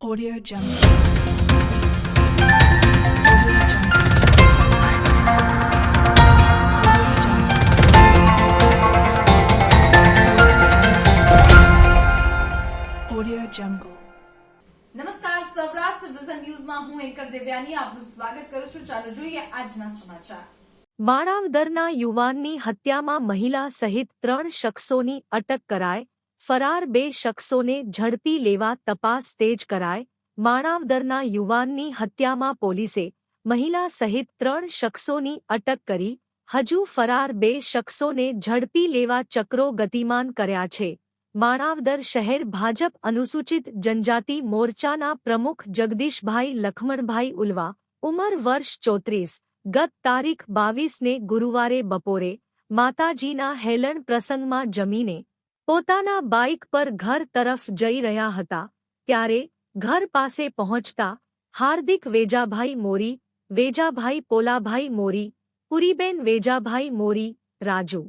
Audio Jungle. Audio Jungle. નમસ્કાર Saurashtra vision ન્યૂઝમાં હું એન્કર દેવ્યાની આપનું સ્વાગત કરું છું ચાલો જોઈએ આજના સમાચાર માણાવદરના યુવાનની હત્યામાં મહિલા સહિત ત્રણ શખ્સોની અટક કરાય ફરાર બે શખ્સોને ઝડપી લેવા તપાસ તેજ કરાય, માણાવદરના યુવાનની હત્યામાં પોલીસે મહિલા સહિત ત્રણ શખ્સોની અટક કરી, હજુ ફરાર બે શખ્સોને ઝડપી લેવા ચક્રો ગતિમાન કર્યા છે. માણાવદર શહેર ભાજપ અનુસૂચિત જનજાતિ મોરચાના પ્રમુખ જગદીશભાઈ લખમણભાઈ ઉલવા, ઉંમર વર્ષ ચોત્રીસ, ગત તારીખ બાવીસને ગુરુવારે બપોરે માતાજીના હેલણ પ્રસંગમાં જમીને પોતાના બાઇક પર ઘર તરફ જઈ રહ્યા હતા. ત્યારે ઘર પાસે પહોંચતા હાર્દિક વેજાભાઈ મોરી, વેજાભાઈ પોલાભાઈ મોરી, પુરીબેન વેજાભાઈ મોરી, રાજુ,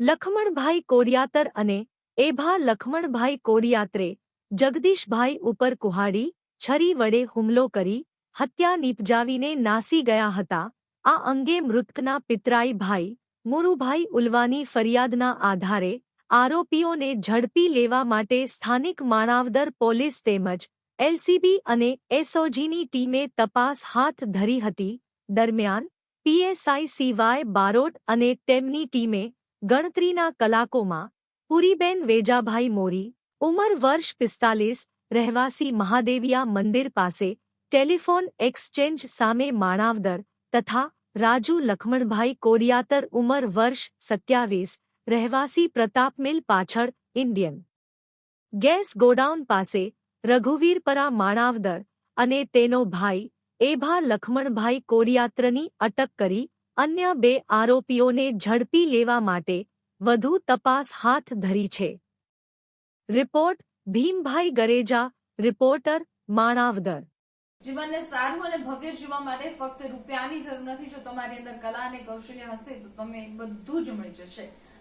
લખમણભાઈ કોડિયાતર અને એભા લખમણભાઈ કોડિયાત્રે જગદીશભાઈ ઉપર કુહાડી, છરી વડે હુમલો કરી, હત્યા નીપજાવીને નાસી ગયા હતા. આ અંગે મૃતકના પિતરાઈ ભાઈ, મુરુભાઈ ઉલવાની ફરિયાદના આધારે આરોપીઓને ઝડપી લેવા માટે સ્થાનિક માણાવદર પોલીસ તેમજ એલસીબી અને એસઓજીની ટીમે તપાસ હાથ ધરી હતી. દરમિયાન, પીએસઆઈ સીવાય બારોટ અને તેમની ટીમે ગણતરીના કલાકોમાં પુરીબેન વેજાભાઈ મોરી, ઉંમર વર્ષ પિસ્તાલીસ, રહેવાસી મહાદેવિયા મંદિર પાસે ટેલિફોન એક્સચેન્જ સામે માણાવદર તથા રાજુ લખમણભાઈ કોડિયાતર ઉંમર વર્ષ સત્યાવીસ રહેવાસી પ્રતાપ મિલ પાછળ, ઇન્ડિયન. ગેસ ગોડાઉન પાસે, રઘુવીરપરા માણાવદર અને તેનો ભાઈ, એભા લખમણભાઈ કોડિયાત્રની અટક કરી, અન્ય બે આરોપીઓને ઝડપી લેવા માટે વધુ તપાસ હાથ ધરી છે. Report, Bhimbhai Gareja, reporter, Manavadar. જીવનને સારું અને ભવ્ય જીવવા માટે ફક્ત રૂપિયાની જરૂર નથી, જો તમારી અંદર કલા અને કૌશલ્ય હશે, તો તમે બધું જ મળી જશે.